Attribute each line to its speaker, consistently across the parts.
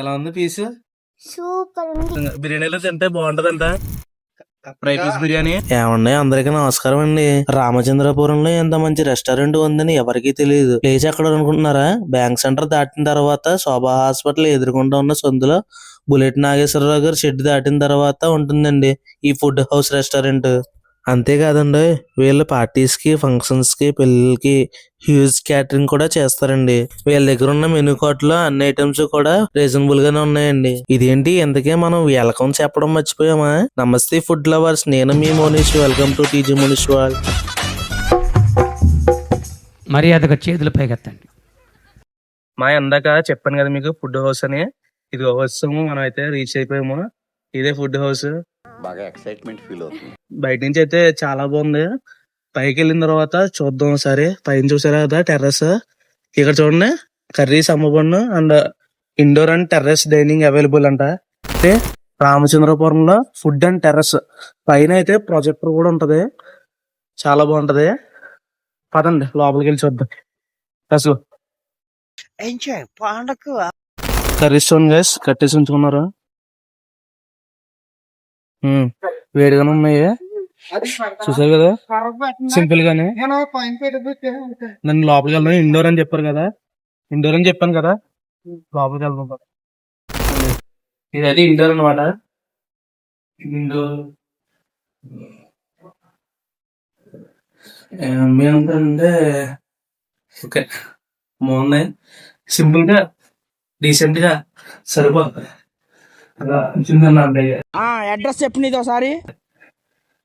Speaker 1: ఎలా ఉంది piece?
Speaker 2: Super ఉంది.
Speaker 1: బిర్యానీలో తింటే బాగుంటదంట. Fry piece biryani?
Speaker 3: ఏమండి అందరికీ నమస్కారం అండి. రామచంద్రపురంలో ఎంత మంచి రెస్టారెంట్ ఉందని ఎవరికీ తెలియదు ప్లేస్ ఎక్కడ అనుకుంటున్నారా? బ్యాంక్ సెంటర్ దాటిన తర్వాత శోభా హాస్పిటల్ ఎదురుకుండా ఉన్న సందులో బుల్లెట్ నాగేశ్వరరావు గారు షెడ్ దాటిన తర్వాత ఉంటుందండి ఈ ఫుడ్ హౌస్ రెస్టారెంట్. అంతేకాదండి వీళ్ళు పార్టీస్కి ఫంక్షన్స్కి పెళ్ళిళ్ళకి హ్యూజ్ క్యాటరింగ్ కూడా చేస్తారండి. వీళ్ళ దగ్గర ఉన్న మెనూ కార్ట్లో అన్ని ఐటమ్స్ కూడా రీజనబుల్ గానే ఉన్నాయండి. ఇదేంటి? ఇంతకే మనం వెల్కమ్ చెప్పడం మర్చిపోయామా? నమస్తే ఫుడ్ లవర్స్ నేను మీ Monish welcome to TG Monish wall
Speaker 4: మర్యాదగా చేతులు పైకెత్తండి.
Speaker 1: మా ఇందాక చెప్పాను కదా మీకు ఫుడ్ హౌస్ అని. ఇది వచ్చాము మనం అయితే రీచ్ అయిపోయాము. ఇదే ఫుడ్ హౌస్
Speaker 5: బాగా ఎక్సైట్మెంట్ ఫీల్ అవుతుంది.
Speaker 1: బయట నుంచి అయితే చాలా బాగుంది. పైకి వెళ్ళిన తర్వాత చూద్దాం ఒకసారి. పైన చూసారా కదా టెర్రస్ ఇక్కడ చూడండి curries అమ్మబడిన and indoor and terrace dining available అంట. అంటే రామచంద్రపురంలో ఫుడ్ అండ్ టెర్రస్ పైన అయితే ప్రొజెక్టర్ కూడా ఉంటది. చాలా బాగుంటది. పదండి లోపలికి వెళ్ళి చూద్దాం. అసలు కర్రీస్ చూడండి గైస్ కట్టేసి ఉంచుకున్నారు. వేడిగానే ఉన్నాయి? చూసారు కదా? సింపుల్ గానే. నన్ను లోపలికి వెళ్దాం ఇండోర్ అని చెప్పారు కదా. ఇండోర్ అని చెప్పాను కదా. లోపలికి వెళ్దాం. ఇది అది ఇండోర్ అనమాట ఇండోర్ ఏమంటే ఓకే. బాగుంది సింపుల్గా డీసెంట్గా సరిపోతుంది
Speaker 6: అడ్రస్ చెప్పు నీది ఒకసారి.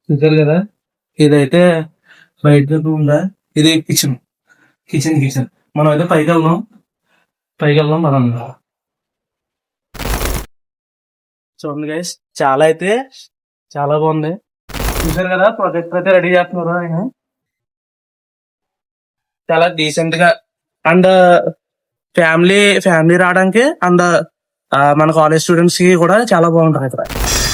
Speaker 1: చూసారు కదా? ఇదైతే బయట ఉందా? ఇది కిచెన్ కిచెన్ కిచెన్ మనం అయితే పైకి వెళ్దాం. పైకి వెళ్దాం మనం. చూడండి గైస్ చాలా అయితే చాలా బాగుంది. చూసారు కదా? ప్రాజెక్ట్ అయితే రెడీ చేస్తున్నారు ఆయన. చాలా డీసెంట్గా. అండ్ ఫ్యామిలీ ఫ్యామిలీ రావడానికి అండ్ మన కాలేజ్ స్టూడెంట్స్కి కూడా చాలా బాగుంటుంది ఇక్కడ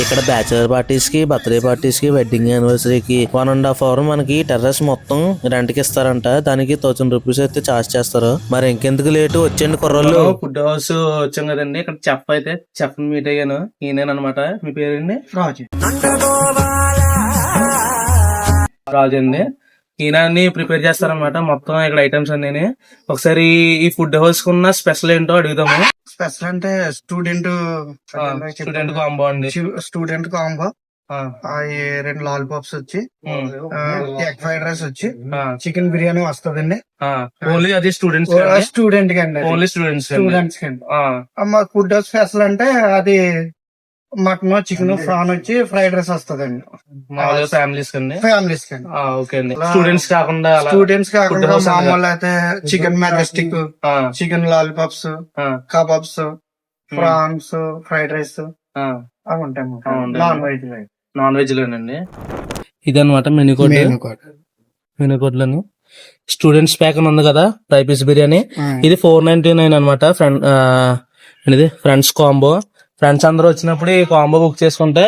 Speaker 3: ఇక్కడ బ్యాచులర్ పార్టీస్కి బర్త్డే పార్టీస్కి వెడ్డింగ్ యానివర్సరీకి వన్ అండ్ హాఫ్ అవర్ మనకి టెర్రస్ మొత్తం రెంట్కి ఇస్తారంట. దానికి థౌసండ్ రూపీస్ అయితే చార్జ్ చేస్తారు. మరి ఇంకెందుకు లేటు వచ్చేయండి కుర్రోళ్ళు.
Speaker 1: ఫుడ్ హౌస్ వచ్చాం కదండి. ఇక్కడ చెఫ్ అయితే చెఫ్ మీట్ అయ్యాను. ఈయనేనమాట మీ పేరండి
Speaker 6: రాజు.
Speaker 1: రాజు అండి. ఈయన అన్ని ప్రిపేర్ చేస్తారనమాట మొత్తం ఇక్కడ ఐటమ్స్ అన్ని ఒకసారి ఈ ఫుడ్ హౌస్ కున్న స్పెషల్ ఏంటో అడుగుదాము.
Speaker 6: స్పెషల్ అంటే స్టూడెంట్
Speaker 1: స్టూడెంట్ కాంబో అండి.
Speaker 6: స్టూడెంట్ కాంబో రెండు లాలీపాప్స్ వచ్చి
Speaker 1: ఉమ్,
Speaker 6: ఎగ్ ఫ్రైడ్ రైస్ వచ్చి చికెన్ బిర్యానీ వస్తుందండి.
Speaker 1: ఓన్లీ అది స్టూడెంట్స్
Speaker 6: స్టూడెంట్కి అండి?
Speaker 1: ఓన్లీ స్టూడెంట్స్
Speaker 6: స్టూడెంట్స్కి మా ఫుడ్ స్పెషల్ అంటే అది మటన్ చికెన్ ప్రాన్ వచ్చి ఫ్రైడ్ రైస్ వస్తుందండి.
Speaker 1: మామూలుగా ఫ్యామిలీస్ అండి?
Speaker 6: ఫ్యామిలీస్కి అండి.
Speaker 1: ఆ, ఓకే అండి. స్టూడెంట్స్ కాకుండా అలా
Speaker 6: స్టూడెంట్స్ కాకుండా. మామూలు అయితే chicken majestic chicken lollipops kebabs prawns fried rice
Speaker 1: ఆ.
Speaker 6: అవి ఉంటాయి. నాన్ వెజ్
Speaker 1: నాన్ వెజ్ లోనండి? ఇదన్నమాట మెనూ కోడ్? Menu code. లోని స్టూడెంట్స్ ప్యాక్ అని ఉంది కదా ఫ్రై పీస్ బిర్యానీ. ఇది ఫోర్ నైన్టీ నైన్ అనమాట ఫ్రెండ్ ఇది ఫ్రెండ్స్ కాంబో ఫ్రెండ్స్ అందరూ వచ్చినప్పుడు ఈ కాంబో బుక్ చేసుకుంటే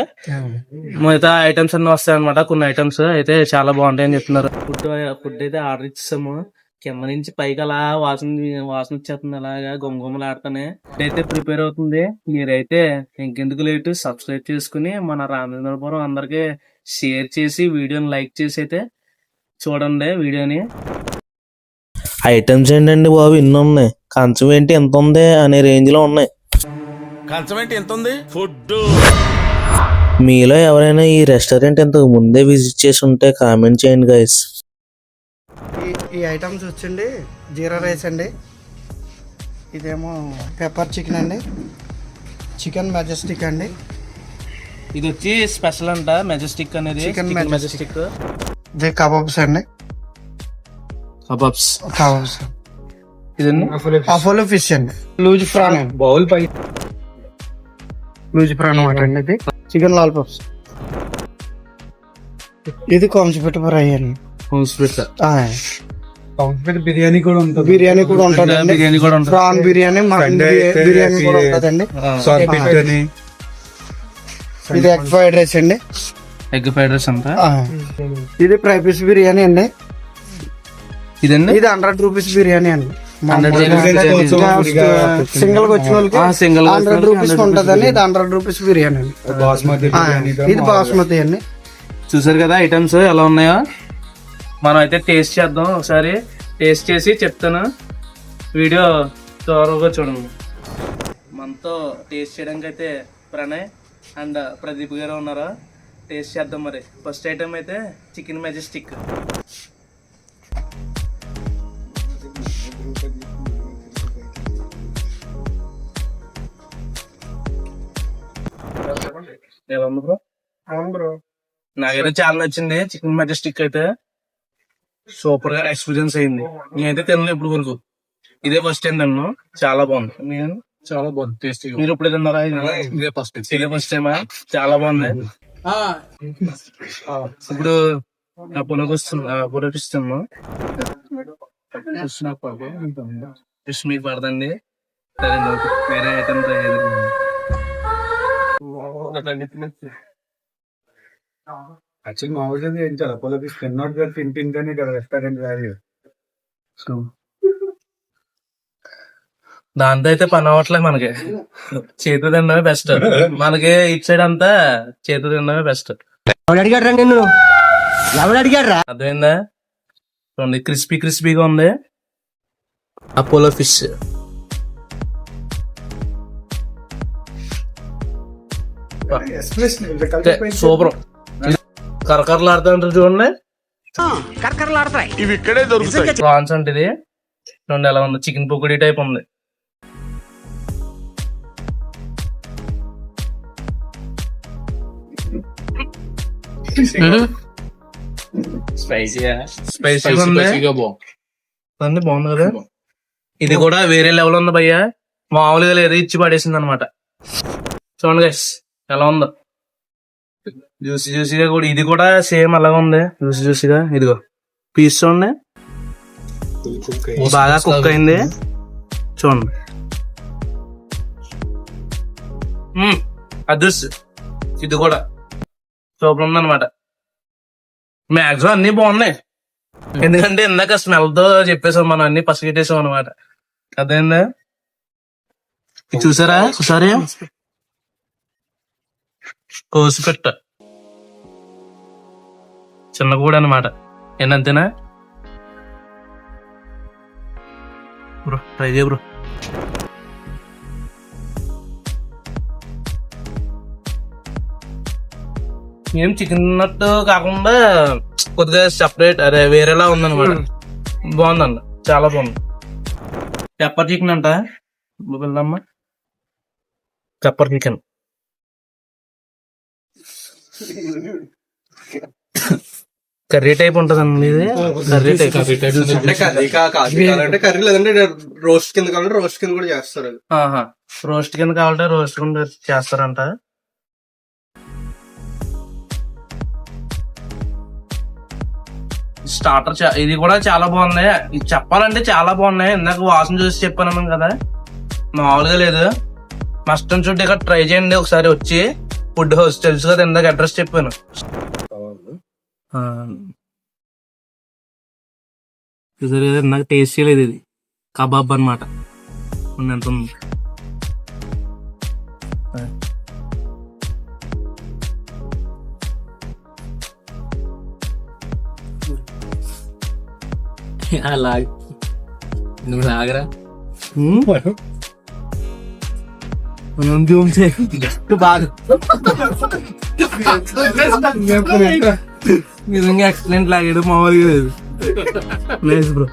Speaker 1: మిగతా ఐటమ్స్ అన్ని వస్తాయి అనమాట కొన్ని ఐటమ్స్ అయితే చాలా బాగుంటాయి అని చెప్తున్నారు. ఫుడ్ ఫుడ్ అయితే ఆర్డర్ ఇచ్చేసాము. కింద నుంచి పైకి అలా వాసన వాసన వచ్చేస్తుంది. అలాగా గుమగుమలాడుతానే అయితే ప్రిపేర్ అవుతుంది. మీరైతే ఇంకెందుకు లేటు సబ్స్క్రైబ్ చేసుకుని మన రామచంద్రపురం అందరికి షేర్ చేసి వీడియోని లైక్ చేసి అయితే చూడండి వీడియోని.
Speaker 3: ఐటమ్స్ ఏంటండి బాబు? ఇన్ని ఉన్నాయి. కంచం ఏంటి? ఎంత ఉంది? అనే రేంజ్లో ఉన్నాయి.
Speaker 5: కంచం ఏంటి? ఎంత ఉంది? ఫుడ్
Speaker 3: మీలో ఎవరైనా ఈ రెస్టారెంట్ ఇంతకు ముందే విజిట్ చేసి ఉంటే కామెంట్ చేయండి గైస్
Speaker 6: ఈ ఐటమ్స్ వచ్చండి. జీరా రైస్ అండి. ఇదేమో పెప్పర్ చికెన్ అండి. చికెన్ మెజెస్టిక్ అండి.
Speaker 1: ఇది వచ్చి స్పెషల్ అంట మెజెస్టిక్ అనేది. చికెన్. మెజెస్టిక్.
Speaker 6: ఇది కబాబ్స్ అండి.
Speaker 1: కబాబ్స్.
Speaker 6: కబాబ్స్.
Speaker 1: ఇదండి
Speaker 6: అపోలో ఫిష్ అండి. లూజ్ ఫ్రాన్
Speaker 1: బౌల్ పై
Speaker 6: లూజ్ ఫ్రాన్ అనమాట అండి ఇది. చికెన్ లాలిపాప్స్ ఇది కొంచెం ఫ్రై అండి ఆ,
Speaker 1: బిర్యానీ కూడా ఉంటుంది.
Speaker 6: బిర్యానీ కూడా ఉంటుందండి.
Speaker 1: బిర్యానీ కూడా ఉంటుంది.
Speaker 6: ప్రాన్ బిర్యానీ మటన్ బిర్యానీ కూడా ఉంటుందండి. ఇది ఎగ్ ఫ్రైడ్ రైస్ అండి.
Speaker 1: ఎగ్ ఫ్రైడ్ రైస్ అంతా?
Speaker 6: ఇది ఫ్రై పీస్ బిర్యానీ అండి.
Speaker 1: ఇదండి?
Speaker 6: ఇది హండ్రెడ్ రూపీస్ బిర్యానీ అండి. సింగిల్గా వచ్చిన వాళ్ళకి
Speaker 1: సింగిల్
Speaker 6: హండ్రెడ్ రూపీస్ ఉంటదని ఇది హండ్రెడ్ రూపీస్ బిర్యానీ ఇది బాస్మతి అండి.
Speaker 1: చూసారు కదా ఐటమ్స్ ఎలా ఉన్నాయో? మనం అయితే టేస్ట్ చేద్దాం ఒకసారి. టేస్ట్ చేసి చెప్తాను. వీడియో త్వరగా చూడండి. మనతో టేస్ట్ చేయడానికి అయితే ప్రణయ్ అండ్ ప్రదీప్ గారు ఉన్నారు? టేస్ట్ చేద్దాం మరి. ఫస్ట్ ఐటమ్ అయితే చికెన్ మెజెస్టిక్ ఎలా ఉంది బ్రో?
Speaker 6: అవును బ్రో.
Speaker 1: నాకైతే చాలా నచ్చింది. చికెన్ మెజెస్టిక్ అయితే సూపర్గా ఎక్స్పీరియన్స్ అయింది. నేనైతే తినలేదు ఇప్పుడు వరకు. ఇదే ఫస్ట్ టైం తిన్నాను చాలా బాగుంది. నేను
Speaker 7: చాలా బాగుంది. టేస్టీ
Speaker 1: మీరు ఇప్పుడు తిన్నారా?
Speaker 7: ఇదే ఫస్ట్
Speaker 1: ఇదే ఫస్ట్ టైమా చాలా బాగుంది. ఇప్పుడు పునకొస్తున్నా పునకిస్తున్నా ఫిష్ మీకు పడదండి. సరే. వేరే ఐటమ్ ట్రై చేద్దాం
Speaker 7: యాక్చువల్లీ మామూలుగా ఏం చాలా పొలకి తిన్నోట్ గారు తింటుంటేనే ఇక్కడ రెస్టారెంట్ వాల్యూ
Speaker 1: దాంతో అయితే పని అవ్వట్లేదు మనకి. చేతి తినడమే బెస్ట్ మనకి ఇటు సైడ్ అంతా చేతి తినడమే బెస్ట్
Speaker 4: ఎవడు అడిగాడు నిన్ను? ఎవడు అడిగాడు
Speaker 1: అర్థమైందా? చూడండి క్రిస్పీ క్రిస్పీగా ఉంది. అపోలో ఫిష్ సూపర్ కరకరలాడుతూ ఉంటుంది చూడండి.
Speaker 4: కరకరలాడతాయి.
Speaker 5: ఇవి ఇక్కడే దొరుకుతాయి.
Speaker 1: ప్రాన్స్ అంటే ఇది. చూడండి ఎలా ఉంది. చికెన్ పొక్కడి టైప్ ఉంది. స్పైసీ బాగుంది. కదా. ఇది కూడా వేరే లెవెల్ ఉంది భయ్యా. మామూలుగా లేదు ఇచ్చి పడేసింది అనమాట చూడండి గైస్ ఎలా ఉందో. జ్యూసీ జ్యూసీగా కూడా ఇది కూడా సేమ్ అలాగే ఉంది. జ్యూసీ జ్యూసీగా ఇదిగో. పీస్ చూడండి. బాగా కుక్ అయింది. చూడండి. అదృష్ ఇది కూడా. సూపర్ ఉంది అనమాట మాక్సిమం అన్ని బాగున్నాయి. ఎందుకంటే ఇందాక స్మెల్తో చెప్పేసాం మనం అన్ని పసిగట్టేసాం అనమాట అదేందా? ఇది చూసారా? ఒకసారి కోసి పెట్ట. చిన్న కూడా అనమాట ఏంటంతేనా బ్రో ట్రై చేయ బ్రో. ఏం చికెన్ నట్టు కాకుండా కొద్దిగా సెపరేట్ అదే వేరేలా ఉందన్నమాట. బాగుందండి చాలా బాగుంది. పెప్పర్ చికెన్ అంట. వెళ్దామా? పెప్పర్ చికెన్ కర్రీ టైప్ ఉంటదండి ఇది కర్రీ టైప్
Speaker 8: అంటే కర్రీ కా- అంటే కర్రీ లేదంటే రోస్ట్ కింద కావాలంటే రోస్ట్ కింద కూడా చేస్తారు అది
Speaker 1: రోస్ట్ కింద కావాలంటే రోస్ట్ కింద చేస్తారంట స్టార్టర్ ఇది కూడా చాలా బాగున్నాయి. ఇది చెప్పాలంటే చాలా బాగున్నాయి. ఇందాక వాసన చూసి చెప్పాను కదా. మామూలుగా లేదు. మస్ట్ అండ్ ఇక్కడ ట్రై చేయండి ఒకసారి వచ్చి. ఫుడ్ హౌస్ తెలుసు కదా ఇందాక అడ్రస్ చెప్పాను. ఆ. చూసారు కదా ఇందాక టేస్ట్ చేయలేదు ఇది. కబాబ్ అనమాట ఎంత ఉంది?
Speaker 7: అలా. నువ్వు లాగరా
Speaker 1: బాగా నిజంగా ఎక్సలెంట్ లాగాడు మామూలుగా లేదు నైస్ బ్రో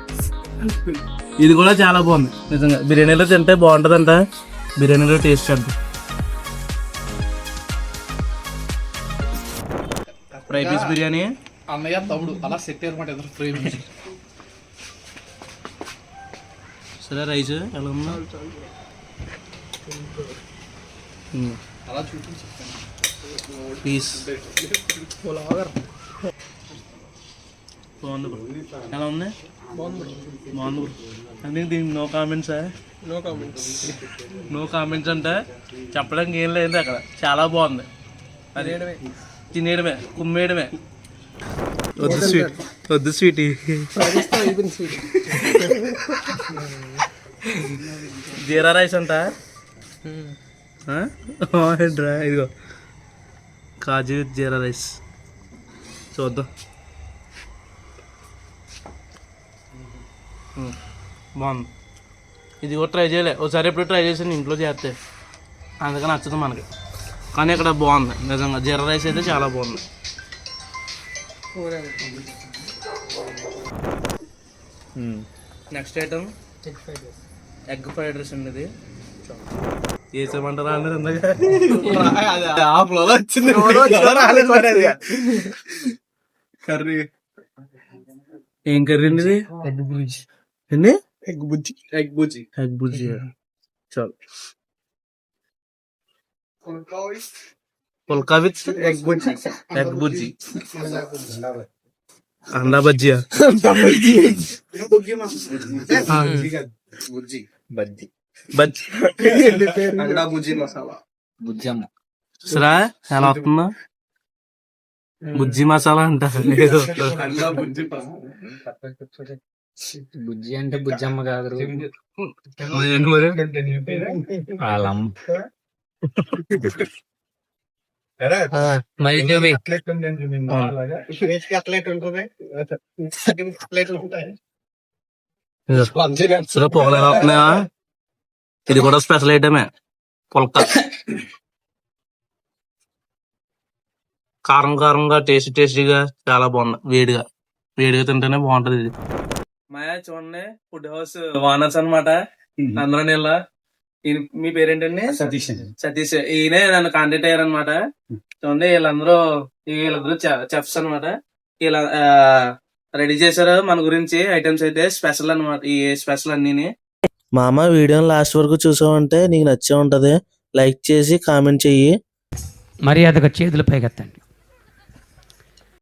Speaker 1: ఇది కూడా చాలా బాగుంది నిజంగా బిర్యానీలో తింటే బాగుంటదంట బిర్యానీలో టేస్ట్ చేద్దాం ఫ్రై పీస్ బిర్యానీ
Speaker 7: అన్నయ్య తమ్ముడు అలా సెట్ అయ్యారన్నమాట ఇద్దరు ఫ్రేమ్
Speaker 1: సరే రైస్ ఎలా ఉందా?
Speaker 7: అలా చూపించు.
Speaker 1: పీస్ బాగుంది బ్రో. ఎలా ఉంది? బాగుంది బాగుంది బ్రో. అంటే దీనికి no comments
Speaker 8: no comments
Speaker 1: no comments అంటే చెప్పడానికి ఏం లేదు అక్కడ. చాలా బాగుంది. అది తినేయడమే. కుమ్మేయడమే. వద్దు స్వీట్ వద్దు స్వీట్ జీరా రైస్ అంట? ఏంట్రా ఇదిగో. Kaju with jeera rice. చూద్దాం. బాగుంది. ఇది కూడా ట్రై చేయలే. ఒకసారి ఎప్పుడు ట్రై చేసాను ఇంట్లో చేస్తే. అందుకని నచ్చదు మనకి. కానీ ఇక్కడ బాగుంది. నిజంగా జీరా రైస్ అయితే చాలా బాగుంది. Next item egg fried rice అండి ఇది. వేసేమంటారా అన్నారు ఇందాక
Speaker 8: ఆ ఫ్లో వచ్చింది కర్రీ
Speaker 1: ఏం కర్రీ అండి ఇది ఏంటి
Speaker 8: ఎగ్ బుజ్జి ఎగ్ బుజ్జి
Speaker 1: ఎగ్ బుజ్జి చాలు పుల్కా విత్
Speaker 8: ఎగ్ బుజ్జి
Speaker 1: ఎగ్ బుజ్జి అండా బజ్జియా
Speaker 8: బుజ్జి బజ్జి
Speaker 1: బజ్జి
Speaker 8: అండా బుజ్జి మసాలా
Speaker 1: సరా ఎలా వస్తుందా బుజ్జి మసాలా అంట ఏదో.
Speaker 8: అండా బుజ్జి
Speaker 9: బుజ్జి అంటే బుజ్జమ్మ కాదు
Speaker 1: ఏంటి మరి
Speaker 9: వాళ్ళమ్మ
Speaker 7: మరి
Speaker 1: ఇది కూడా స్పెషల్ ఐటమే పుల్క కారం కారంగా టేస్టీ టేస్టీగా చాలా బాగుంది. వేడిగా. వేడిగా తింటేనే బాగుంటది ఇది. మాయా చూడండి. ఫుడ్ హౌస్ వానర్స్ అనమాట అందులో నీళ్ళ ఈయన- మీ పేరేంటండి?
Speaker 7: సతీష్
Speaker 1: సతీష్. ఈయనే నన్ను కాంటాక్ట్ అయ్యారు అనమాట చూడండి వీళ్ళందరూ వీళ్ళందరూ చెఫ్స్ అనమాట ఇలా రెడీ చేశారు మన గురించి. ఐటమ్స్ అయితే స్పెషల్ అన్నమాట. ఈ స్పెషల్ అన్ని
Speaker 3: మామ వీడియోని లాస్ట్ వరకు చూసావంటే నీకు నచ్చే ఉంటుంది. లైక్ చేసి కామెంట్ చెయ్యి.
Speaker 9: మర్యాదగా చేతులు పైకెత్తండి.